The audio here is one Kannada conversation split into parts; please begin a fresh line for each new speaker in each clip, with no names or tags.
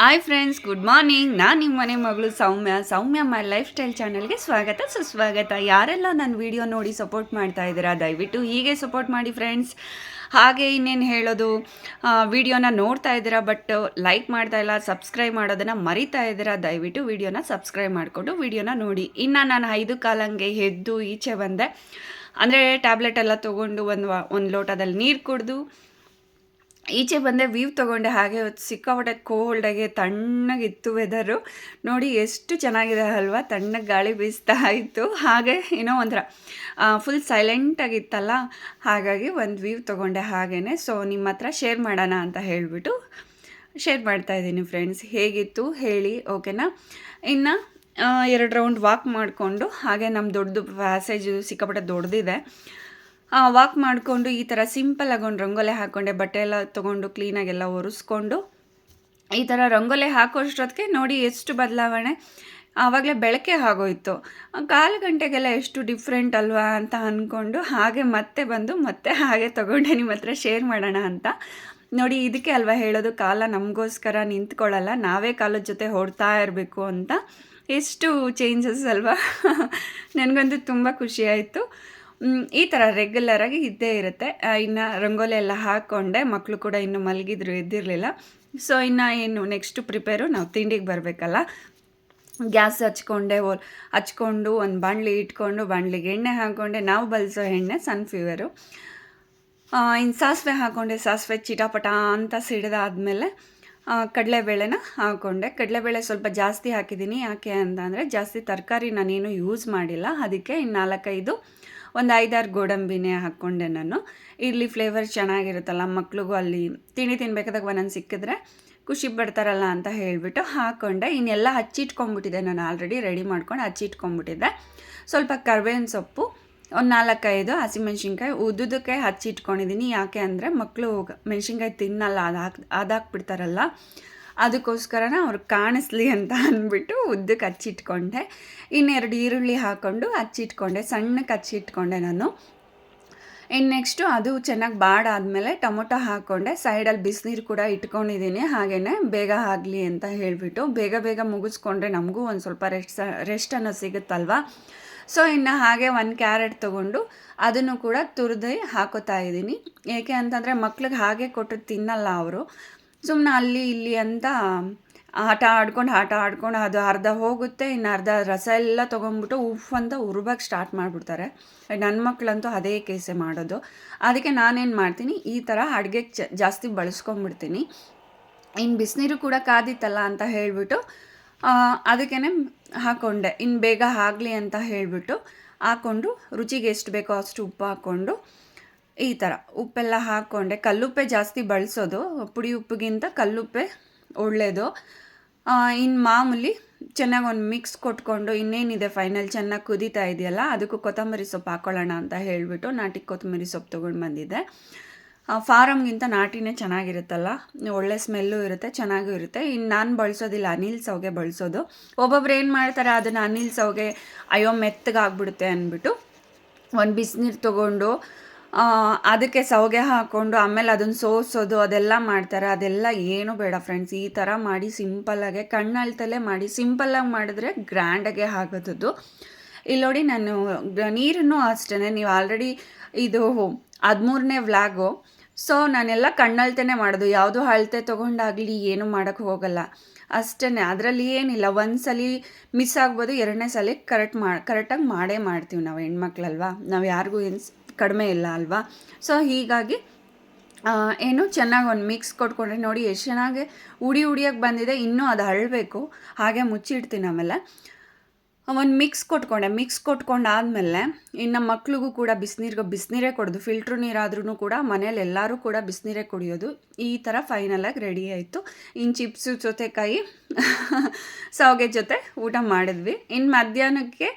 ಹಾಯ್ ಫ್ರೆಂಡ್ಸ್ ಗುಡ್ ಮಾರ್ನಿಂಗ್ ನಾನು ನಿಮ್ಮ ಮನೆ ಮಗಳು ಸೌಮ್ಯ. ಸೌಮ್ಯ ಮೈ ಲೈಫ್ ಸ್ಟೈಲ್ ಚಾನಲ್ಗೆ ಸ್ವಾಗತ, ಸುಸ್ವಾಗತ. ಯಾರೆಲ್ಲ ನನ್ನ ವಿಡಿಯೋ ನೋಡಿ ಸಪೋರ್ಟ್ ಮಾಡ್ತಾ ಇದ್ದೀರಾ, ದಯವಿಟ್ಟು ಹೀಗೆ ಸಪೋರ್ಟ್ ಮಾಡಿ ಫ್ರೆಂಡ್ಸ್ ಹಾಗೆ ಇನ್ನೇನು ಹೇಳೋದು ವಿಡಿಯೋನ ನೋಡ್ತಾ ಇದ್ದೀರಾ ಬಟ್ ಲೈಕ್ ಮಾಡ್ತಾ ಇಲ್ಲ ಸಬ್ಸ್ಕ್ರೈಬ್ ಮಾಡೋದನ್ನು ಮರಿತಾ ಇದ್ದೀರಾ, ದಯವಿಟ್ಟು ವಿಡಿಯೋನ ಸಬ್ಸ್ಕ್ರೈಬ್ ಮಾಡಿಕೊಂಡು ವಿಡಿಯೋನ ನೋಡಿ. ಇನ್ನು ನಾನು ಐದು ಕಾಲಂಗೆ ಎದ್ದು ಈಚೆ ಬಂದೆ. ಅಂದರೆ ಟ್ಯಾಬ್ಲೆಟ್ ಎಲ್ಲ ತೊಗೊಂಡು ಒಂದು ಒಂದು ಲೋಟದಲ್ಲಿ ನೀರು ಕುಡಿದು ಈಚೆ ಬಂದೆ ವ್ಯೂ ತೊಗೊಂಡೆ, ಹಾಗೆ ಸಿಕ್ಕಾಪಟ್ಟೆ ಕೋಲ್ಡಾಗೆ ತಣ್ಣಗಿತ್ತು ವೆದರು ನೋಡಿ ಎಷ್ಟು ಚೆನ್ನಾಗಿದೆ ಅಲ್ವಾ, ತಣ್ಣಗೆ ಗಾಳಿ ಬೀಸ್ತಾ ಇತ್ತು. ಹಾಗೆ ಏನೋ ಒಂಥರ ಫುಲ್ ಸೈಲೆಂಟಾಗಿತ್ತಲ್ಲ ಹಾಗಾಗಿ ಒಂದು ವ್ಯೂ ತೊಗೊಂಡೆ ಹಾಗೇ ಸೊ ನಿಮ್ಮ ಹತ್ರ ಶೇರ್ ಮಾಡೋಣ ಅಂತ ಹೇಳಿಬಿಟ್ಟು ಶೇರ್ ಮಾಡ್ತಾ ಇದ್ದೀನಿ ಫ್ರೆಂಡ್ಸ್ ಹೇಗಿತ್ತು ಹೇಳಿ ಓಕೆನಾ ಇನ್ನು ಎರಡು ರೌಂಡ್ ವಾಕ್ ಮಾಡಿಕೊಂಡು, ಹಾಗೆ ನಮ್ಮ ದೊಡ್ಡದು ಪ್ಯಾಸೇಜು ಸಿಕ್ಕಾಪಟ್ಟೆ ದೊಡ್ಡದಿದೆ ವಾಕ್ ಮಾಡಿಕೊಂಡು ಈ ಥರ ಸಿಂಪಲ್ ಒಂದು ರಂಗೋಲೆ ಹಾಕ್ಕೊಂಡೆ ಬಟ್ಟೆ ಎಲ್ಲ ತೊಗೊಂಡು ಕ್ಲೀನಾಗೆಲ್ಲ ಒರೆಸ್ಕೊಂಡು ಈ ಥರ ರಂಗೋಲೆ ಹಾಕೋಷ್ಟೊತ್ತಿಗೆ ನೋಡಿ ಎಷ್ಟು ಬದಲಾವಣೆ. ಆವಾಗಲೇ ಬೆಳಕೆ ಆಗೋಯ್ತು. ಕಾಲು ಗಂಟೆಗೆಲ್ಲ ಎಷ್ಟು ಡಿಫ್ರೆಂಟ್ ಅಲ್ವಾ ಅಂತ ಅಂದ್ಕೊಂಡು ಹಾಗೆ ಮತ್ತೆ ಬಂದು ಮತ್ತೆ ಹಾಗೆ ತೊಗೊಂಡೆ ನಿಮ್ಮ ಹತ್ರ ಶೇರ್ ಮಾಡೋಣ ಅಂತ. ನೋಡಿ ಇದಕ್ಕೆ ಅಲ್ವಾ ಹೇಳೋದು, ಕಾಲ ನಮಗೋಸ್ಕರ ನಿಂತ್ಕೊಳ್ಳಲ್ಲ, ನಾವೇ ಕಾಲದ ಜೊತೆ ಹೊಡ್ತಾ ಇರಬೇಕು ಅಂತ. ಎಷ್ಟು ಚೇಂಜಸ್ ಅಲ್ವಾ. ನನಗಂತೂ ತುಂಬ ಖುಷಿ ಆಯಿತು. ಈ ಥರ ರೆಗ್ಯುಲರಾಗಿ ಇದ್ದೇ ಇರುತ್ತೆ. ಇನ್ನು ರಂಗೋಲಿ ಎಲ್ಲ ಹಾಕ್ಕೊಂಡೆ ಮಕ್ಕಳು ಕೂಡ ಇನ್ನು ಮಲಗಿದ್ರು, ಎದ್ದಿರಲಿಲ್ಲ. ಸೊ ಇನ್ನು ಏನು ನೆಕ್ಸ್ಟ್ ಪ್ರಿಪೇರು ನಾವು ತಿಂಡಿಗೆ ಬರಬೇಕಲ್ಲ. ಗ್ಯಾಸ್ ಹಚ್ಕೊಂಡೆ, ಓ, ಹಚ್ಕೊಂಡು, ಒಂದು ಬಾಣಲಿ ಇಟ್ಕೊಂಡು, ಬಾಣಲಿಗೆ ಎಣ್ಣೆ ಹಾಕ್ಕೊಂಡೆ ನಾವು ಬಳಸೋ ಎಣ್ಣೆ ಸನ್ಫ್ಯೂವರು ಇನ್ನು ಸಾಸಿವೆ ಹಾಕ್ಕೊಂಡೆ ಸಾಸಿವೆ ಚಿಟಾಪಟ ಅಂತ ಸಿಡಿದಾದ್ಮೇಲೆ ಕಡಲೆಬೇಳೆನ ಹಾಕ್ಕೊಂಡೆ ಕಡಲೆಬೇಳೆ ಸ್ವಲ್ಪ ಜಾಸ್ತಿ ಹಾಕಿದ್ದೀನಿ ಯಾಕೆ ಅಂತ ಅಂದರೆ ಜಾಸ್ತಿ ತರಕಾರಿ ನಾನೇನು ಯೂಸ್ ಮಾಡಿಲ್ಲ. ಅದಕ್ಕೆ ಇನ್ನು ನಾಲ್ಕೈದು ಒಂದು ಐದಾರು ಗೋಡಂಬಿನೇ ಹಾಕ್ಕೊಂಡೆ ನಾನು. ಇಲ್ಲಿ ಫ್ಲೇವರ್ ಚೆನ್ನಾಗಿರುತ್ತಲ್ಲ, ಮಕ್ಳಿಗೂ ಅಲ್ಲಿ ತಿಂಡಿ ತಿನ್ಬೇಕಾದಾಗ ಒಂದೊಂದು ಸಿಕ್ಕಿದ್ರೆ ಖುಷಿ ಪಡ್ತಾರಲ್ಲ ಅಂತ ಹೇಳಿಬಿಟ್ಟು ಹಾಕ್ಕೊಂಡೆ ಇನ್ನೆಲ್ಲ ಹಚ್ಚಿಟ್ಕೊಂಡ್ಬಿಟ್ಟಿದ್ದೆ ನಾನು ಆಲ್ರೆಡಿ ರೆಡಿ ಮಾಡ್ಕೊಂಡು ಹಚ್ಚಿಟ್ಕೊಂಡ್ಬಿಟ್ಟಿದ್ದೆ. ಸ್ವಲ್ಪ ಕರ್ಬೇವಿನ ಸೊಪ್ಪು, ಒಂದು ನಾಲ್ಕೈದು ಹಸಿಮೆಣ್ಸಿನ್ಕಾಯಿ ಉದ್ದುದಕ್ಕೆ ಹಚ್ಚಿಟ್ಕೊಂಡಿದ್ದೀನಿ ಯಾಕೆ ಅಂದರೆ ಮಕ್ಕಳು ಮೆಣ್ಸಿನ್ಕಾಯಿ ತಿನ್ನಲ್ಲ ಅದು ಹಾಕಿ ಅದಾಕ್ಬಿಡ್ತಾರಲ್ಲ. ಅದಕ್ಕೋಸ್ಕರನ ಅವ್ರು ಕಾಣಿಸ್ಲಿ ಅಂತ ಅಂದ್ಬಿಟ್ಟು ಉದ್ದಕ್ಕೆ ಹಚ್ಚಿಟ್ಕೊಂಡೆ. ಇನ್ನೆರಡು ಈರುಳ್ಳಿ ಹಾಕ್ಕೊಂಡು ಹಚ್ಚಿಟ್ಕೊಂಡೆ, ಸಣ್ಣಕ್ಕೆ ಹಚ್ಚಿಟ್ಕೊಂಡೆ ನಾನು. ಇನ್ನು ನೆಕ್ಸ್ಟು ಅದು ಚೆನ್ನಾಗಿ ಬಾಡಾದಮೇಲೆ ಟೊಮೊಟೊ ಹಾಕ್ಕೊಂಡೆ ಸೈಡಲ್ಲಿ ಬಿಸಿನೀರು ಕೂಡ ಇಟ್ಕೊಂಡಿದ್ದೀನಿ ಹಾಗೇ ಬೇಗ ಆಗಲಿ ಅಂತ ಹೇಳಿಬಿಟ್ಟು ಬೇಗ ಬೇಗ ಮುಗಿಸ್ಕೊಂಡ್ರೆ ನಮಗೂ ಒಂದು ಸ್ವಲ್ಪ ರೆಸ್ಟ್ ರೆಸ್ಟ್ ಅನ್ನೋ ಸಿಗುತ್ತಲ್ವ? ಸೊ, ಇನ್ನು ಹಾಗೆ ಒಂದು ಕ್ಯಾರೆಟ್ ತೊಗೊಂಡು ಅದನ್ನು ಕೂಡ ತುರಿದು ಹಾಕೋತಾ ಇದ್ದೀನಿ. ಏಕೆ ಅಂತಂದರೆ ಮಕ್ಳಿಗೆ ಹಾಗೆ ಕೊಟ್ಟು ತಿನ್ನಲ್ಲ ಅವರು. ಸುಮ್ಮನೆ ಅಲ್ಲಿ ಇಲ್ಲಿ ಅಂತ ಆಟ ಆಡ್ಕೊಂಡು ಆಟ ಆಡ್ಕೊಂಡು ಅದು ಅರ್ಧ ಹೋಗುತ್ತೆ, ಇನ್ನು ಅರ್ಧ ರಸ ಎಲ್ಲ ತೊಗೊಂಡ್ಬಿಟ್ಟು ಉಫ್ ಅಂತ ಉರ್ಬಕ್ಕೆ ಸ್ಟಾರ್ಟ್ ಮಾಡಿಬಿಡ್ತಾರೆ. ನನ್ನ ಮಕ್ಕಳಂತೂ ಅದೇ ಕೇಸೆ ಮಾಡೋದು. ಅದಕ್ಕೆ ನಾನೇನು ಮಾಡ್ತೀನಿ, ಈ ಥರ ಅಡುಗೆಗೆ ಜಾಸ್ತಿ ಬಳಸ್ಕೊಂಬಿಡ್ತೀನಿ. ಇನ್ನು ಬಿಸಿನೀರು ಕೂಡ ಕಾದಿತ್ತಲ್ಲ ಅಂತ ಹೇಳಿಬಿಟ್ಟು ಅದಕ್ಕೇ ಹಾಕ್ಕೊಂಡೆ ಇನ್ನು ಬೇಗ ಆಗಲಿ ಅಂತ ಹೇಳಿಬಿಟ್ಟು ಹಾಕ್ಕೊಂಡು ರುಚಿಗೆ ಎಷ್ಟು ಬೇಕೋ ಅಷ್ಟು ಉಪ್ಪು ಹಾಕ್ಕೊಂಡು ಈ ಥರ ಉಪ್ಪೆಲ್ಲ ಹಾಕ್ಕೊಂಡೆ ಕಲ್ಲುಪ್ಪೆ ಜಾಸ್ತಿ ಬಳಸೋದು. ಪುಡಿ ಉಪ್ಪಿಗಿಂತ ಕಲ್ಲುಪ್ಪೆ ಒಳ್ಳೆಯದು ಇನ್ನು ಮಾಮೂಲಿ ಚೆನ್ನಾಗಿ ಒಂದು ಮಿಕ್ಸ್ ಕೊಟ್ಕೊಂಡು ಇನ್ನೇನಿದೆ ಫೈನಲ್ ಚೆನ್ನಾಗಿ ಕುದೀತಾ ಇದೆಯಲ್ಲ, ಅದಕ್ಕೂ ಕೊತ್ತಂಬರಿ ಸೊಪ್ಪು ಹಾಕ್ಕೊಳ್ಳೋಣ ಅಂತ ಹೇಳಿಬಿಟ್ಟು ನಾಟಿ ಕೊತ್ತಂಬರಿ ಸೊಪ್ಪು ತೊಗೊಂಡು ಬಂದಿದ್ದೆ. ಫಾರಮ್ಗಿಂತ ನಾಟಿನೇ ಚೆನ್ನಾಗಿರುತ್ತಲ್ಲ, ಒಳ್ಳೆ ಸ್ಮೆಲ್ಲು ಇರುತ್ತೆ, ಚೆನ್ನಾಗೂ ಇರುತ್ತೆ. ಇನ್ನು ನಾನು ಬಳಸೋದಿಲ್ಲ, ಅನಿಲ್ ಸೌಗೆ ಬಳಸೋದು. ಒಬ್ಬೊಬ್ರು ಏನು ಮಾಡ್ತಾರೆ, ಅದನ್ನು ಅನಿಲ್ ಸೌಗೆ ಅಯ್ಯೋ, ಮೆತ್ತಗಾಗ್ಬಿಡುತ್ತೆ ಅಂದ್ಬಿಟ್ಟು ಒಂದು ಬಿಸಿನೀರು ತೊಗೊಂಡು ಅದಕ್ಕೆ ಸೌಗೆ ಹಾಕ್ಕೊಂಡು ಆಮೇಲೆ ಅದನ್ನು ಸೋಸೋದು ಅದೆಲ್ಲ ಮಾಡ್ತಾರೆ. ಅದೆಲ್ಲ ಏನು ಬೇಡ ಫ್ರೆಂಡ್ಸ್ ಈ ಥರ ಮಾಡಿ ಸಿಂಪಲ್ಲಾಗೆ ಕಣ್ಣಳ್ತಲೇ ಮಾಡಿ ಸಿಂಪಲ್ಲಾಗಿ ಮಾಡಿದ್ರೆ ಗ್ರ್ಯಾಂಡಾಗೆ ಆಗೋದದು ಇಲ್ಲಿ ನೋಡಿ ನಾನು ನೀರನ್ನು ಅಷ್ಟೇ ನೀವು ಆಲ್ರೆಡಿ ಇದು ಹದಿಮೂರನೇ ವ್ಲಾಗು ಸೊ ನಾನೆಲ್ಲ ಕಣ್ಣಳ್ತೇನೆ ಮಾಡೋದು. ಯಾವುದು ಅಳತೆ ತೊಗೊಂಡಾಗಲಿ ಏನು ಮಾಡೋಕ್ಕೆ ಹೋಗಲ್ಲ. ಅಷ್ಟೇ ಅದರಲ್ಲಿ ಏನಿಲ್ಲ. ಒಂದು ಸಲ ಮಿಸ್ ಆಗ್ಬೋದು, ಎರಡನೇ ಸಲ ಕರೆಕ್ಟ್ ಮಾ ಕರೆಕ್ಟಾಗಿ ಮಾಡೇ ಮಾಡ್ತೀವಿ ನಾವು ಹೆಣ್ಮಕ್ಳಲ್ವಾ? ನಾವು ಯಾರಿಗೂ ಏನು ಕಡಿಮೆ ಇಲ್ಲ ಅಲ್ವಾ? ಸೊ ಹೀಗಾಗಿ ಏನು ಚೆನ್ನಾಗಿ ಒಂದು ಮಿಕ್ಸ್ ಕೊಟ್ಕೊಂಡ್ರೆ ನೋಡಿ ಎಷ್ಟು ಚೆನ್ನಾಗಿ ಉಡಿ ಉಡಿಯೋಕ್ಕೆ ಬಂದಿದೆ, ಇನ್ನೂ ಅದು ಅಳಬೇಕು ಹಾಗೆ ಮುಚ್ಚಿಡ್ತೀನಿ ಆಮೇಲೆ. ಒಂದು ಮಿಕ್ಸ್ ಕೊಟ್ಕೊಂಡೆ ಮಿಕ್ಸ್ ಕೊಟ್ಕೊಂಡಾದಮೇಲೆ, ಇನ್ನು ಮಕ್ಳಿಗೂ ಕೂಡ ಬಿಸಿನೀರಿಗೆ, ಬಿಸಿನೀರೇ ಕೊಡೋದು ಫಿಲ್ಟ್ರ್ ನೀರಾದ್ರೂ ಕೂಡ ಮನೇಲಿ ಎಲ್ಲರೂ ಕೂಡ ಬಿಸಿನೀರೇ ಕುಡಿಯೋದು, ಈ ಥರ ಫೈನಲಾಗಿ ರೆಡಿ ಆಯಿತು. ಇನ್ನು ಚಿಪ್ಸು ಜೊತೆಕಾಯಿ ಸಾವಿಗೆ ಜೊತೆ ಊಟ ಮಾಡಿದ್ವಿ. ಇನ್ನು ಮಧ್ಯಾಹ್ನಕ್ಕೆ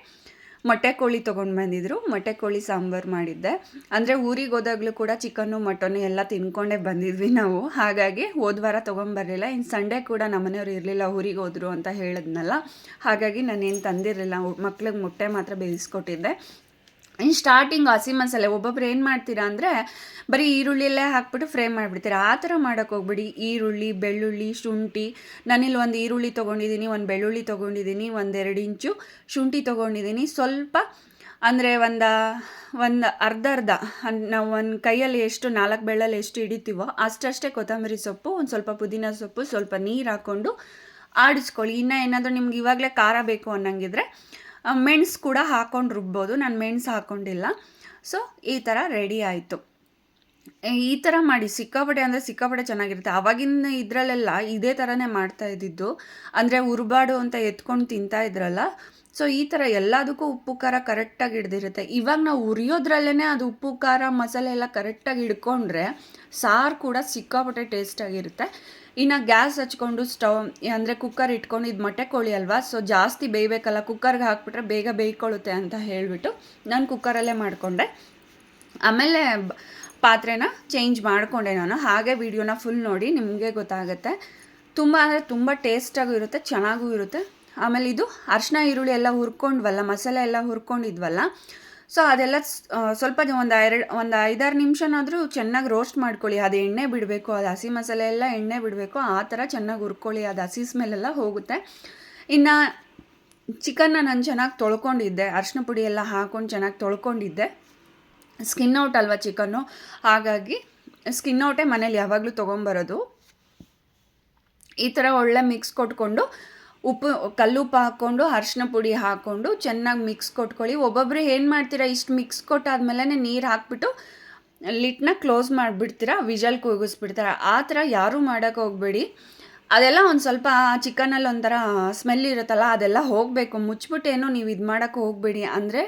ಮೊಟ್ಟೆ ಕೋಳಿ ತೊಗೊಂಡು ಬಂದಿದ್ರು. ಮೊಟ್ಟೆ ಕೋಳಿ ಸಾಂಬಾರು ಮಾಡಿದ್ದೆ. ಅಂದರೆ ಊರಿಗೆ ಹೋದಾಗಲೂ ಕೂಡ ಚಿಕನ್ನು, ಮಟನ್ನು ಎಲ್ಲ ತಿನ್ಕೊಂಡೇ ಬಂದಿದ್ವಿ ನಾವು. ಹಾಗಾಗಿ ಹೋದ ವಾರ ತೊಗೊಂಬರಲಿಲ್ಲ ಇನ್ನು ಸಂಡೇ ಕೂಡ ನಮ್ಮನೆಯವ್ರು ಇರಲಿಲ್ಲ, ಊರಿಗೆ ಹೋದರು ಅಂತ ಹೇಳಿದ್ನಲ್ಲ. ಹಾಗಾಗಿ ನಾನೇನು ತಂದಿರಲಿಲ್ಲ. ಮಕ್ಳಿಗೆ ಮೊಟ್ಟೆ ಮಾತ್ರ ಬೇಯಿಸ್ಕೊಟ್ಟಿದ್ದೆ ಇನ್ನು ಸ್ಟಾರ್ಟಿಂಗ್ ಹಸಿ ಮಸಾಲೆ ಒಬ್ಬೊಬ್ರು ಏನು ಮಾಡ್ತೀರಾ ಅಂದರೆ ಬರೀ ಈರುಳ್ಳಿಯಲ್ಲೇ ಹಾಕ್ಬಿಟ್ಟು ಫ್ರೈ ಮಾಡಿಬಿಡ್ತೀರಾ? ಆ ಥರ ಮಾಡೋಕ್ಕೆ ಹೋಗ್ಬಿಡಿ. ಈರುಳ್ಳಿ, ಬೆಳ್ಳುಳ್ಳಿ, ಶುಂಠಿ. ನಾನಿಲ್ಲಿ ಒಂದು ಈರುಳ್ಳಿ ತೊಗೊಂಡಿದ್ದೀನಿ ಒಂದು ಬೆಳ್ಳುಳ್ಳಿ ತೊಗೊಂಡಿದ್ದೀನಿ ಒಂದೆರಡು ಇಂಚು ಶುಂಠಿ ತೊಗೊಂಡಿದ್ದೀನಿ ಸ್ವಲ್ಪ ಅಂದರೆ ಒಂದು ಒಂದು ಅರ್ಧ ಅರ್ಧ ನಾವು ಒಂದು ಕೈಯಲ್ಲಿ ಎಷ್ಟು, ನಾಲ್ಕು ಬೆಳ್ಳಲ್ಲಿ ಎಷ್ಟು ಹಿಡಿತೀವೋ ಅಷ್ಟಷ್ಟೇ ಕೊತ್ತಂಬರಿ ಸೊಪ್ಪು, ಒಂದು ಸ್ವಲ್ಪ ಪುದೀನ ಸೊಪ್ಪು, ಸ್ವಲ್ಪ ನೀರು ಹಾಕ್ಕೊಂಡು ಆಡಿಸ್ಕೊಳ್ಳಿ. ಇನ್ನು ಏನಾದರೂ ನಿಮ್ಗೆ ಇವಾಗಲೇ ಖಾರ ಬೇಕು ಅನ್ನಂಗಿದ್ರೆ ಮೆಣಸು ಕೂಡ ಹಾಕೊಂಡು ರುಬ್ಬೋದು. ನಾನು ಮೆಣಸು ಹಾಕ್ಕೊಂಡಿಲ್ಲ ಸೊ ಈ ಥರ ರೆಡಿ ಆಯಿತು. ಈ ಥರ ಮಾಡಿ ಸಿಕ್ಕಾಪಟ್ಟೆ ಅಂದರೆ ಸಿಕ್ಕಾಪಟ್ಟೆ ಚೆನ್ನಾಗಿರುತ್ತೆ. ಆವಾಗಿನ ಇದರಲ್ಲೆಲ್ಲ ಇದೇ ಥರನೇ ಮಾಡ್ತಾ ಇದ್ದಿದ್ದು. ಅಂದರೆ ಉರ್ಬಾಡು ಅಂತ ಎತ್ಕೊಂಡು ತಿಂತಾ ಇದ್ರಲ್ಲ. ಸೊ ಈ ಥರ ಎಲ್ಲದಕ್ಕೂ ಉಪ್ಪು, ಖಾರ ಕರೆಕ್ಟಾಗಿ ಹಿಡ್ದಿರುತ್ತೆ. ಇವಾಗ ನಾವು ಉರಿಯೋದ್ರಲ್ಲೇ ಅದು ಉಪ್ಪು, ಖಾರ, ಮಸಾಲೆ ಎಲ್ಲ ಕರೆಕ್ಟಾಗಿ ಹಿಡ್ಕೊಂಡ್ರೆ ಸಾರು ಕೂಡ ಸಿಕ್ಕಾಪಟ್ಟೆ ಟೇಸ್ಟಾಗಿರುತ್ತೆ ಇನ್ನು ಗ್ಯಾಸ್ ಹಚ್ಕೊಂಡು ಸ್ಟವ್, ಅಂದರೆ ಕುಕ್ಕರ್ ಇಟ್ಕೊಂಡು ಇದು ಮೊಟ್ಟೆ ಕೋಳಿ ಅಲ್ವಾ? ಸೊ ಜಾಸ್ತಿ ಬೇಯಬೇಕಲ್ಲ, ಕುಕ್ಕರ್ಗೆ ಹಾಕ್ಬಿಟ್ರೆ ಬೇಗ ಬೇಯ್ಕೊಳ್ಳುತ್ತೆ ಅಂತ ಹೇಳಿಬಿಟ್ಟು ನಾನು ಕುಕ್ಕರಲ್ಲೇ ಮಾಡಿಕೊಂಡೆ. ಆಮೇಲೆ ಪಾತ್ರೆನ ಚೇಂಜ್ ಮಾಡಿಕೊಂಡೆ ನಾನು. ಹಾಗೆ ವಿಡಿಯೋನ ಫುಲ್ ನೋಡಿ ನಿಮಗೆ ಗೊತ್ತಾಗುತ್ತೆ. ತುಂಬ, ಅಂದರೆ ತುಂಬ ಟೇಸ್ಟಾಗೂ ಇರುತ್ತೆ, ಚೆನ್ನಾಗೂ ಇರುತ್ತೆ. ಆಮೇಲೆ ಇದು ಅರ್ಶಿನ ಈರುಳ್ಳಿ ಎಲ್ಲ ಹುರ್ಕೊಂಡ್ವಲ್ಲ, ಮಸಾಲೆ ಎಲ್ಲ ಹುರ್ಕೊಂಡಿದ್ವಲ್ಲ ಸೊ ಅದೆಲ್ಲ ಸ್ವಲ್ಪ ಒಂದು ಎರಡು ಒಂದು ಐದಾರು ನಿಮಿಷನಾದರೂ ಚೆನ್ನಾಗಿ ರೋಸ್ಟ್ ಮಾಡ್ಕೊಳ್ಳಿ. ಅದು ಎಣ್ಣೆ ಬಿಡಬೇಕು, ಅದು ಹಸಿ ಮಸಾಲೆ ಎಲ್ಲ ಎಣ್ಣೆ ಬಿಡಬೇಕು, ಆ ಥರ ಚೆನ್ನಾಗಿ ಹುರ್ಕೊಳ್ಳಿ. ಅದು ಹಸಿ ಸ್ಮೆಲ್ಲೆಲ್ಲ ಹೋಗುತ್ತೆ. ಇನ್ನು ಚಿಕನ್ನ ನಾನು ಚೆನ್ನಾಗಿ ತೊಳ್ಕೊಂಡಿದ್ದೆ. ಅರಿಶಿನ ಪುಡಿ ಎಲ್ಲ ಹಾಕ್ಕೊಂಡು ಚೆನ್ನಾಗಿ ತೊಳ್ಕೊಂಡಿದ್ದೆ. ಸ್ಕಿನ್ ಔಟ್ ಅಲ್ವಾ ಚಿಕನ್ನು ಹಾಗಾಗಿ ಸ್ಕಿನ್ ಔಟೇ ಮನೇಲಿ ಯಾವಾಗಲೂ ತೊಗೊಂಬರೋದು. ಈ ಥರ ಒಳ್ಳೆ ಮಿಕ್ಸ್ ಕೊಟ್ಕೊಂಡು ಉಪ್ಪು, ಕಲ್ಲುಪ್ಪು ಹಾಕ್ಕೊಂಡು ಅರಿಶಿನ ಪುಡಿ ಹಾಕ್ಕೊಂಡು ಚೆನ್ನಾಗಿ ಮಿಕ್ಸ್ ಕೊಟ್ಕೊಳ್ಳಿ. ಒಬ್ಬೊಬ್ಬರು ಏನು ಮಾಡ್ತೀರಾ, ಇಷ್ಟು ಮಿಕ್ಸ್ ಕೊಟ್ಟಾದ್ಮೇಲೆ ನೀರು ಹಾಕ್ಬಿಟ್ಟು ಲಿಟ್ನ ಕ್ಲೋಸ್ ಮಾಡಿಬಿಡ್ತೀರಾ, ವಿಜಲ್ ಕೂಗಿಸ್ಬಿಡ್ತೀರಾ. ಆ ಥರ ಯಾರೂ ಮಾಡೋಕ್ಕೆ ಹೋಗಬೇಡಿ. ಅದೆಲ್ಲ ಒಂದು ಸ್ವಲ್ಪ ಚಿಕನಲ್ಲಿ ಒಂಥರ ಸ್ಮೆಲ್ ಇರುತ್ತಲ್ಲ, ಅದೆಲ್ಲ ಹೋಗಬೇಕು. ಮುಚ್ಚಿಬಿಟ್ಟು ಏನೋ ನೀವು ಇದು ಮಾಡೋಕ್ಕೆ ಹೋಗಬೇಡಿ. ಅಂದರೆ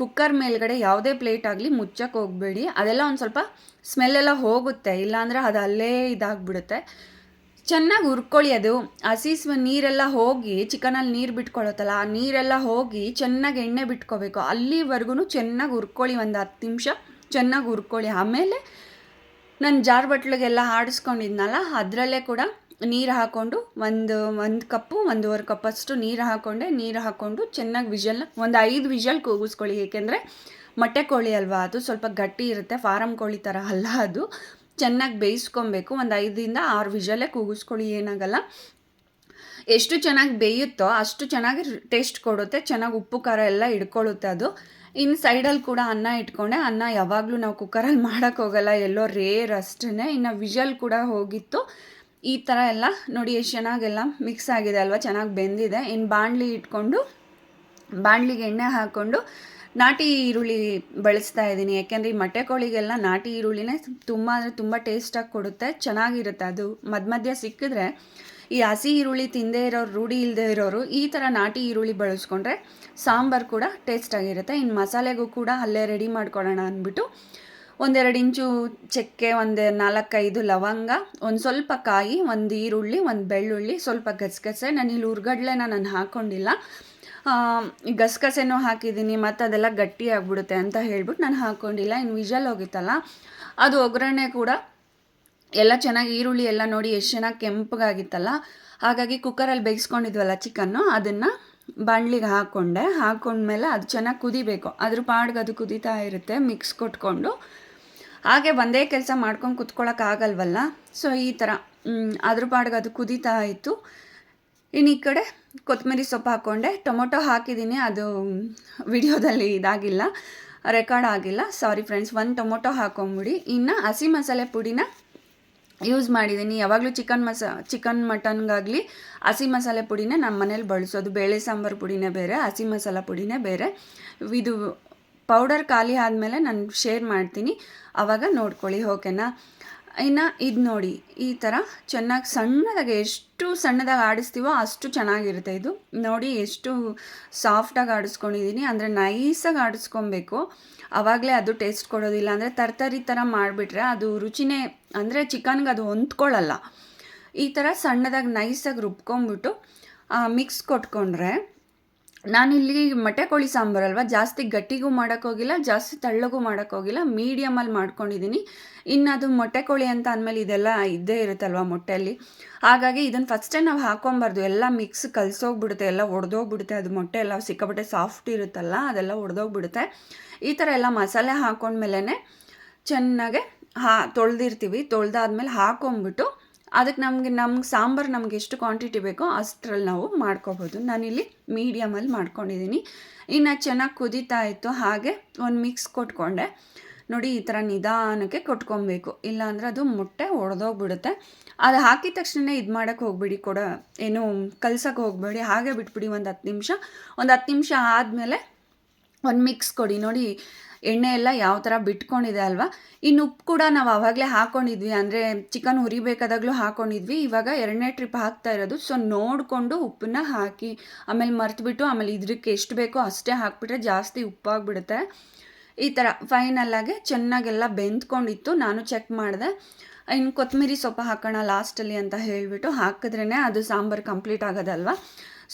ಕುಕ್ಕರ್ ಮೇಲ್ಗಡೆ ಯಾವುದೇ ಪ್ಲೇಟ್ ಆಗಲಿ ಮುಚ್ಚಕ್ಕೆ ಹೋಗಬೇಡಿ. ಅದೆಲ್ಲ ಒಂದು ಸ್ವಲ್ಪ ಸ್ಮೆಲ್ಲೆಲ್ಲ ಹೋಗುತ್ತೆ. ಇಲ್ಲಾಂದರೆ ಅದು ಅಲ್ಲೇ ಇದಾಗ್ಬಿಡುತ್ತೆ. ಚೆನ್ನಾಗಿ ಹುರ್ಕೊಳ್ಳಿ ಅದು. ಹಸಿ ಸ್ವ ನೀರೆಲ್ಲ ಹೋಗಿ ಚಿಕನಲ್ಲಿ ನೀರು ಬಿಟ್ಕೊಳತ್ತಲ್ಲ, ಆ ನೀರೆಲ್ಲ ಹೋಗಿ ಚೆನ್ನಾಗಿ ಎಣ್ಣೆ ಬಿಟ್ಕೋಬೇಕು. ಅಲ್ಲಿವರೆಗೂ ಚೆನ್ನಾಗಿ ಹುರ್ಕೊಳ್ಳಿ ಒಂದು ಹತ್ತು ನಿಮಿಷ, ಚೆನ್ನಾಗಿ ಹುರ್ಕೊಳ್ಳಿ. ಆಮೇಲೆ ನಾನು ಜಾರ್ ಬಟ್ಲಿಗೆಲ್ಲ ಆಡಿಸ್ಕೊಂಡಿದ್ನಲ್ಲ ಅದರಲ್ಲೇ ಕೂಡ ನೀರು ಹಾಕ್ಕೊಂಡು ಒಂದು ಒಂದು ಕಪ್ಪು, ಒಂದೂವರೆ ಕಪ್ಪಷ್ಟು ನೀರು ಹಾಕ್ಕೊಂಡೆ ನೀರು ಹಾಕ್ಕೊಂಡು ಚೆನ್ನಾಗಿ ವಿಷಲ್, ಒಂದು ಐದು ವಿಷಲ್ ಕೂಗಿಸ್ಕೊಳ್ಳಿ. ಏಕೆಂದರೆ ಮೊಟ್ಟೆ ಕೋಳಿ ಅಲ್ವಾ ಅದು, ಸ್ವಲ್ಪ ಗಟ್ಟಿ ಇರುತ್ತೆ ಫಾರಮ್ ಕೋಳಿ ಥರ ಅಲ್ಲ ಅದು. ಚೆನ್ನಾಗಿ ಬೇಯಿಸ್ಕೊಬೇಕು. ಒಂದು ಐದರಿಂದ ಆರು ವಿಷಲೇ ಕೂಗಿಸ್ಕೊಳ್ಳಿ, ಏನಾಗಲ್ಲ. ಎಷ್ಟು ಚೆನ್ನಾಗಿ ಬೇಯುತ್ತೋ ಅಷ್ಟು ಚೆನ್ನಾಗಿ ಟೇಸ್ಟ್ ಕೊಡುತ್ತೆ. ಚೆನ್ನಾಗಿ ಉಪ್ಪು, ಖಾರ ಎಲ್ಲ ಇಟ್ಕೊಳ್ಳುತ್ತೆ ಅದು. ಇನ್ನು ಸೈಡಲ್ಲಿ ಕೂಡ ಅನ್ನ ಇಟ್ಕೊಂಡೆ. ಅನ್ನ ಯಾವಾಗಲೂ ನಾವು ಕುಕ್ಕರಲ್ಲಿ ಮಾಡೋಕ್ಕೆ ಹೋಗಲ್ಲ. ಎಲ್ಲೋ ರೇರ್ ಅಷ್ಟೇ ಇನ್ನು ವಿಜಲ್ ಕೂಡ ಹೋಗಿತ್ತು. ಈ ಥರ ಎಲ್ಲ ನೋಡಿ ಎಷ್ಟು ಚೆನ್ನಾಗೆಲ್ಲ ಮಿಕ್ಸ್ ಆಗಿದೆ ಅಲ್ವಾ? ಚೆನ್ನಾಗಿ ಬೆಂದಿದೆ. ಇನ್ನು ಬಾಣಲಿ ಇಟ್ಕೊಂಡು, ಬಾಣಲಿಗೆ ಎಣ್ಣೆ ಹಾಕ್ಕೊಂಡು ನಾಟಿ ಈರುಳ್ಳಿ ಬಳಸ್ತಾ ಇದ್ದೀನಿ. ಯಾಕೆಂದರೆ ಈ ಮೊಟ್ಟೆ ಕೋಳಿಗೆಲ್ಲ ನಾಟಿ ಈರುಳ್ಳಿನೇ ತುಂಬ ಅಂದರೆ ತುಂಬ ಟೇಸ್ಟಾಗಿ ಕೊಡುತ್ತೆ. ಚೆನ್ನಾಗಿರುತ್ತೆ ಅದು. ಮಧ್ಯ ಮಧ್ಯ ಸಿಕ್ಕಿದ್ರೆ ಈ ಹಸಿ ಈರುಳ್ಳಿ ತಿಂದೇ ಇರೋರು, ರೂಢಿ ಇಲ್ಲದೆ ಇರೋರು ಈ ಥರ ನಾಟಿ ಈರುಳ್ಳಿ ಬಳಸ್ಕೊಂಡ್ರೆ ಸಾಂಬಾರು ಕೂಡ ಟೇಸ್ಟಾಗಿರುತ್ತೆ ಇನ್ನು ಮಸಾಲೆಗೂ ಕೂಡ ಅಲ್ಲೇ ರೆಡಿ ಮಾಡ್ಕೊಳ್ಳೋಣ ಅಂದ್ಬಿಟ್ಟು ಒಂದೆರಡು ಇಂಚು ಚಕ್ಕೆ, ಒಂದು ನಾಲ್ಕೈದು ಲವಂಗ, ಒಂದು ಸ್ವಲ್ಪ ಕಾಯಿ, ಒಂದು ಈರುಳ್ಳಿ, ಒಂದು ಬೆಳ್ಳುಳ್ಳಿ, ಸ್ವಲ್ಪ ಗಸಗಸೆ. ನಾನು ಇಲ್ಲಿ ಉರ್ಗಡ್ಲೆನ ನಾನು ಹಾಕ್ಕೊಂಡಿಲ್ಲ ಗಸಗಸೆನೂ ಹಾಕಿದ್ದೀನಿ, ಮತ್ತು ಅದೆಲ್ಲ ಗಟ್ಟಿ ಆಗಿಬಿಡುತ್ತೆ ಅಂತ ಹೇಳ್ಬಿಟ್ಟು ನಾನು ಹಾಕ್ಕೊಂಡಿಲ್ಲ ಇನ್ನು ವಿಜಲ್ ಹೋಗಿತ್ತಲ್ಲ, ಅದು ಒಗ್ಗರಣೆ ಕೂಡ ಎಲ್ಲ ಚೆನ್ನಾಗಿ ಈರುಳ್ಳಿ ಎಲ್ಲ ನೋಡಿ ಎಷ್ಟು ಚೆನ್ನಾಗಿ ಕೆಂಪಗಾಗಿತ್ತಲ್ಲ, ಹಾಗಾಗಿ ಕುಕ್ಕರಲ್ಲಿ ಬೇಯಿಸ್ಕೊಂಡಿದ್ವಲ್ಲ ಚಿಕನ್ನು, ಅದನ್ನು ಬಾಣಲಿಗೆ ಹಾಕ್ಕೊಂಡೆ ಹಾಕ್ಕೊಂಡ್ಮೇಲೆ ಅದು ಚೆನ್ನಾಗಿ ಕುದಿಬೇಕು. ಅದ್ರ ಪಾಡ್ಗೆ ಅದು ಕುದೀತಾ ಇರುತ್ತೆ ಮಿಕ್ಸ್ ಕೊಟ್ಕೊಂಡು. ಹಾಗೆ ಒಂದೇ ಕೆಲಸ ಮಾಡ್ಕೊಂಡು ಕುತ್ಕೊಳ್ಳೋಕ್ಕಾಗಲ್ವಲ್ಲ ಸೊ ಈ ಥರ ಅದ್ರ ಪಾಡ್ಗೆ ಅದು ಕುದೀತಾ ಇತ್ತು. ಇನ್ನು ಈ ಕಡೆ ಕೊತ್ತಂಬರಿ ಸೊಪ್ಪು ಹಾಕ್ಕೊಂಡೆ. ಟೊಮೊಟೊ ಹಾಕಿದ್ದೀನಿ. ಅದು ವಿಡಿಯೋದಲ್ಲಿ ಇದಾಗಿಲ್ಲ. ರೆಕಾರ್ಡ್ ಆಗಿಲ್ಲ. ಸಾರಿ ಫ್ರೆಂಡ್ಸ್, ಒಂದು ಟೊಮೊಟೊ ಹಾಕೊಂಬಿಡಿ. ಇನ್ನು ಹಸಿ ಮಸಾಲೆ ಪುಡಿನ ಯೂಸ್ ಮಾಡಿದ್ದೀನಿ. ಯಾವಾಗಲೂ ಚಿಕನ್ ಮಸಾ, ಚಿಕನ್ ಮಟನ್ಗಾಗಲಿ ಹಸಿ ಮಸಾಲೆ ಪುಡಿನೇ ನಮ್ಮ ಮನೇಲಿ ಬಳಸೋದು. ಬೇಳೆ ಸಾಂಬಾರು ಪುಡಿನೇ ಬೇರೆ, ಹಸಿ ಮಸಾಲೆ ಪುಡಿನೇ ಬೇರೆ. ಇದು ಪೌಡರ್ ಖಾಲಿ ಆದಮೇಲೆ ನಾನು ಶೇರ್ ಮಾಡ್ತೀನಿ. ಆವಾಗ ನೋಡ್ಕೊಳ್ಳಿ, ಓಕೆನಾ? ಇನ್ನು ಇದು ನೋಡಿ, ಈ ಥರ ಚೆನ್ನಾಗಿ ಸಣ್ಣದಾಗಿ ಎಷ್ಟು ಸಣ್ಣದಾಗಿ ಆಡಿಸ್ತೀವೋ ಅಷ್ಟು ಚೆನ್ನಾಗಿರುತ್ತೆ ಇದು. ನೋಡಿ ಎಷ್ಟು ಸಾಫ್ಟಾಗಿ ಆಡಿಸ್ಕೊಂಡಿದ್ದೀನಿ ಅಂದರೆ ನೈಸಾಗಿ ಆಡಿಸ್ಕೊಬೇಕು. ಆವಾಗಲೇ ಅದು ಟೇಸ್ಟ್ ಕೊಡೋದಿಲ್ಲ, ಅಂದರೆ ತರ್ತರಿ ಥರ ಮಾಡಿಬಿಟ್ರೆ ಅದು ರುಚಿನೇ, ಅಂದರೆ ಚಿಕನ್ಗೆ ಅದು ಹೊಂದ್ಕೊಳ್ಳಲ್ಲ ಈ ಥರ ಸಣ್ಣದಾಗಿ ನೈಸಾಗಿ ರುಬ್ಕೊಂಬಿಟ್ಟು ಮಿಕ್ಸ್ ಕೊಟ್ಕೊಂಡ್ರೆ ನಾನಿಲ್ಲಿ ಮೊಟ್ಟೆ ಕೋಳಿ ಸಾಂಬಾರಲ್ವ? ಜಾಸ್ತಿ ಗಟ್ಟಿಗೂ ಮಾಡೋಕ್ಕೋಗಿಲ್ಲ ಜಾಸ್ತಿ ತಳ್ಳಗೂ ಮಾಡೋಕ್ಕೋಗಿಲ್ಲ ಮೀಡಿಯಮಲ್ಲಿ ಮಾಡ್ಕೊಂಡಿದ್ದೀನಿ ಇನ್ನು ಅದು ಮೊಟ್ಟೆ ಕೋಳಿ ಅಂತ ಅಂದಮೇಲೆ ಇದೆಲ್ಲ ಇದ್ದೇ ಇರುತ್ತಲ್ವ ಮೊಟ್ಟೆಯಲ್ಲಿ ಹಾಗಾಗಿ ಇದನ್ನು ಫಸ್ಟೇ ನಾವು ಹಾಕ್ಕೊಂಬಾರ್ದು ಎಲ್ಲ ಮಿಕ್ಸ್ ಕಲಸೋಗ್ಬಿಡುತ್ತೆ, ಎಲ್ಲ ಒಡೆದೋಗ್ಬಿಡುತ್ತೆ. ಅದು ಮೊಟ್ಟೆ ಎಲ್ಲ ಸಿಕ್ಕಾಪಟ್ಟೆ ಸಾಫ್ಟ್ ಇರುತ್ತಲ್ಲ, ಅದೆಲ್ಲ ಒಡೆದೋಗ್ಬಿಡುತ್ತೆ. ಈ ಥರ ಎಲ್ಲ ಮಸಾಲೆ ಹಾಕ್ಕೊಂಡ್ಮೇಲೆ ಚೆನ್ನಾಗೆ ಹಾ, ತೊಳೆದಿರ್ತೀವಿ. ತೊಳೆದಾದ್ಮೇಲೆ ಹಾಕೊಂಬಿಟ್ಟು ಅದಕ್ಕೆ ನಮಗೆ, ನಮ್ಗೆ ಸಾಂಬಾರು ನಮ್ಗೆ ಎಷ್ಟು ಕ್ವಾಂಟಿಟಿ ಬೇಕೋ ಅಷ್ಟರಲ್ಲಿ ನಾವು ಮಾಡ್ಕೋಬೋದು. ನಾನಿಲ್ಲಿ ಮೀಡಿಯಮಲ್ಲಿ ಮಾಡ್ಕೊಂಡಿದ್ದೀನಿ ಇನ್ನು ಚೆನ್ನಾಗಿ ಕುದೀತಾ ಇತ್ತು. ಹಾಗೆ ಒಂದು ಮಿಕ್ಸ್ ಕೊಟ್ಕೊಂಡೆ. ನೋಡಿ, ಈ ಥರ ನಿಧಾನಕ್ಕೆ ಕೊಟ್ಕೊಬೇಕು. ಇಲ್ಲಾಂದರೆ ಅದು ಮೊಟ್ಟೆ ಒಡೆದೋಗ್ಬಿಡುತ್ತೆ. ಅದು ಹಾಕಿದ ತಕ್ಷಣ ಇದು ಮಾಡೋಕ್ಕೆ ಹೋಗ್ಬೇಡಿ ಕೊಡ, ಏನು ಕಲ್ಸೋಕ್ಕೆ ಹೋಗಬೇಡಿ. ಹಾಗೆ ಬಿಟ್ಬಿಡಿ ಒಂದು ಹತ್ತು ನಿಮಿಷ. ಒಂದು ಹತ್ತು ನಿಮಿಷ ಆದಮೇಲೆ ಒಂದು ಮಿಕ್ಸ್ ಕೊಡಿ. ನೋಡಿ ಎಣ್ಣೆ ಎಲ್ಲ ಯಾವ ಥರ ಬಿಟ್ಕೊಂಡಿದೆ ಅಲ್ವಾ? ಇನ್ನು ಉಪ್ಪು ಕೂಡ ನಾವು ಆವಾಗಲೇ ಹಾಕ್ಕೊಂಡಿದ್ವಿ ಅಂದರೆ ಚಿಕನ್ ಹುರಿಬೇಕಾದಾಗಲೂ ಹಾಕ್ಕೊಂಡಿದ್ವಿ ಇವಾಗ ಎರಡನೇ ಟ್ರಿಪ್ ಹಾಕ್ತಾ ಇರೋದು. ಸೊ ನೋಡಿಕೊಂಡು ಉಪ್ಪನ್ನ ಹಾಕಿ, ಆಮೇಲೆ ಮರೆತುಬಿಟ್ಟು, ಆಮೇಲೆ ಇದಕ್ಕೆ ಎಷ್ಟು ಬೇಕೋ ಅಷ್ಟೇ ಹಾಕ್ಬಿಟ್ರೆ ಜಾಸ್ತಿ ಉಪ್ಪಾಗ್ಬಿಡುತ್ತೆ. ಈ ಥರ ಫೈನಲ್ಲಾಗೆ ಚೆನ್ನಾಗೆಲ್ಲ ಬೆಂದ್ಕೊಂಡಿತ್ತು. ನಾನು ಚೆಕ್ ಮಾಡಿದೆ. ಇನ್ನು ಕೊತ್ತಂಬರಿ ಸೊಪ್ಪು ಹಾಕೋಣ ಲಾಸ್ಟಲ್ಲಿ ಅಂತ ಹೇಳಿಬಿಟ್ಟು ಹಾಕಿದ್ರೇ ಅದು ಸಾಂಬಾರು ಕಂಪ್ಲೀಟ್ ಆಗೋದಲ್ವ?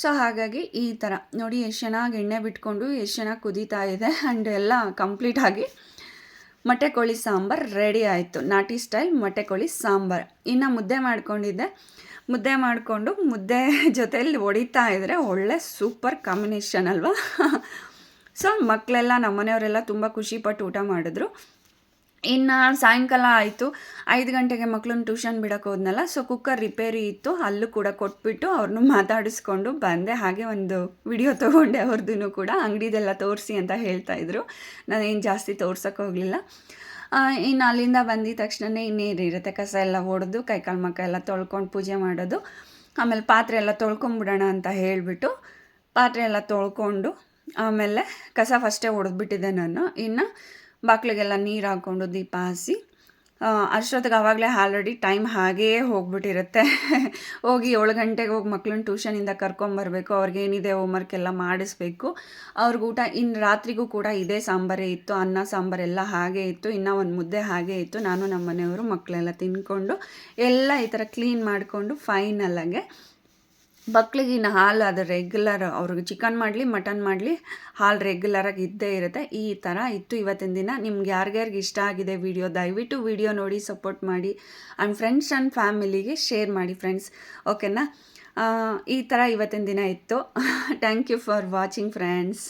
ಸೊ ಹಾಗಾಗಿ ಈ ಥರ ನೋಡಿ ಎಷ್ಟು ಚೆನ್ನಾಗಿ ಎಣ್ಣೆ ಬಿಟ್ಕೊಂಡು ಎಷ್ಟು ಚೆನ್ನಾಗಿ ಕುದೀತಾ ಇದೆ ಆ್ಯಂಡ್ ಎಲ್ಲ ಕಂಪ್ಲೀಟಾಗಿ ಮೊಟ್ಟೆ ಕೋಳಿ ಸಾಂಬಾರು ರೆಡಿ ಆಯಿತು. ನಾಟಿ ಸ್ಟೈಲ್ ಮೊಟ್ಟೆ ಕೋಳಿ ಸಾಂಬಾರು. ಇನ್ನು ಮುದ್ದೆ ಮಾಡ್ಕೊಂಡಿದ್ದೆ. ಮುದ್ದೆ ಮಾಡಿಕೊಂಡು ಮುದ್ದೆ ಜೊತೆಯಲ್ಲಿ ಹೊಡಿತಾ ಇದ್ದರೆ ಒಳ್ಳೆ ಸೂಪರ್ ಕಾಂಬಿನೇಷನ್ ಅಲ್ವಾ? ಸೊ ಮಕ್ಕಳೆಲ್ಲ ನಮ್ಮನೆಯವರೆಲ್ಲ ತುಂಬ ಖುಷಿಪಟ್ಟು ಊಟ ಮಾಡಿದ್ರು. ಇನ್ನು ಸಾಯಂಕಾಲ ಆಯಿತು. ಐದು ಗಂಟೆಗೆ ಮಕ್ಳನ್ನ ಟ್ಯೂಷನ್ ಬಿಡೋಕೆ ಹೋದ್ನಲ್ಲ ಸೊ ಕುಕ್ಕರ್ ರಿಪೇರಿ ಇತ್ತು. ಅಲ್ಲೂ ಕೂಡ ಕೊಟ್ಬಿಟ್ಟು ಅವ್ರನ್ನೂ ಮಾತಾಡಿಸ್ಕೊಂಡು ಬಂದೆ. ಹಾಗೆ ಒಂದು ವಿಡಿಯೋ ತೊಗೊಂಡೆ ಅವ್ರದ್ದು ಕೂಡ. ಅಂಗಡಿದೆಲ್ಲ ತೋರಿಸಿ ಅಂತ ಹೇಳ್ತಾ ಇದ್ರು. ನಾನೇನು ಜಾಸ್ತಿ ತೋರ್ಸೋಕೆ ಹೋಗಲಿಲ್ಲ. ಇನ್ನು ಅಲ್ಲಿಂದ ಬಂದಿದ ತಕ್ಷಣವೇ ಇನ್ನೇನಿರುತ್ತೆ ಕಸ ಎಲ್ಲ ಹೊಡೆದು ಕೈಕಾಲು ಮಕ್ಕ ಎಲ್ಲ ತೊಳ್ಕೊಂಡು ಪೂಜೆ ಮಾಡೋದು. ಆಮೇಲೆ ಪಾತ್ರೆ ಎಲ್ಲ ತೊಳ್ಕೊಂಬಿಡೋಣ ಅಂತ ಹೇಳಿಬಿಟ್ಟು ಪಾತ್ರೆ ಎಲ್ಲ ತೊಳ್ಕೊಂಡು ಆಮೇಲೆ ಕಸ ಫಸ್ಟೇ ಹೊಡೆದ್ಬಿಟ್ಟಿದ್ದೆ ನಾನು. ಇನ್ನು ಬಾಕ್ಲಿಗೆಲ್ಲ ನೀರು ಹಾಕ್ಕೊಂಡು ದೀಪ ಹಸಿ. ಅಷ್ಟೊತ್ತಿಗೆ ಆವಾಗಲೇ ಆಲ್ರೆಡಿ ಟೈಮ್ ಹಾಗೇ ಹೋಗ್ಬಿಟ್ಟಿರುತ್ತೆ. ಹೋಗಿ ಏಳು ಗಂಟೆಗೆ ಹೋಗಿ ಮಕ್ಳನ್ನ ಟ್ಯೂಷನಿಂದ ಏನಿದೆ ಹೋಮ್ವರ್ಕ್ ಎಲ್ಲ ಮಾಡಿಸ್ಬೇಕು. ಅವ್ರಿಗೆ ಊಟ ಇನ್ನು ರಾತ್ರಿಗೂ ಕೂಡ ಇದೇ ಸಾಂಬಾರೇ ಇತ್ತು, ಅನ್ನ ಸಾಂಬಾರೆಲ್ಲ ಹಾಗೇ ಇತ್ತು, ಇನ್ನೂ ಒಂದು ಮುದ್ದೆ ಹಾಗೇ ಇತ್ತು. ನಾನು ನಮ್ಮ ಮನೆಯವರು ಮಕ್ಕಳೆಲ್ಲ ತಿನ್ಕೊಂಡು ಎಲ್ಲ ಈ ಥರ ಕ್ಲೀನ್ ಮಾಡಿಕೊಂಡು ಫೈನಲ್ಲಾಗೆ ಮಕ್ಳಿಗೆ ಇನ್ನು ಹಾಲು ಅದು ರೆಗ್ಯುಲರ್ ಅವ್ರಿಗೆ ಚಿಕನ್ ಮಾಡಲಿ ಮಟನ್ ಮಾಡಲಿ, ಹಾಲು ರೆಗ್ಯುಲರಾಗಿ ಇದ್ದೇ ಇರುತ್ತೆ. ಈ ಥರ ಇತ್ತು ಇವತ್ತಿನ ದಿನ. ನಿಮ್ಗೆ ಯಾರಿಗ್ಯಾರಿಗೆ ಇಷ್ಟ ಆಗಿದೆ ವಿಡಿಯೋ ದಯವಿಟ್ಟು ವಿಡಿಯೋ ನೋಡಿ ಸಪೋರ್ಟ್ ಮಾಡಿ. ಆ್ಯಂಡ್ ಫ್ರೆಂಡ್ಸ್ ಆ್ಯಂಡ್ ಫ್ಯಾಮಿಲಿಗೆ ಶೇರ್ ಮಾಡಿ ಫ್ರೆಂಡ್ಸ್ ಓಕೆನಾ ಈ ಥರ ಇವತ್ತಿನ ದಿನ ಇತ್ತು. Thank you for watching friends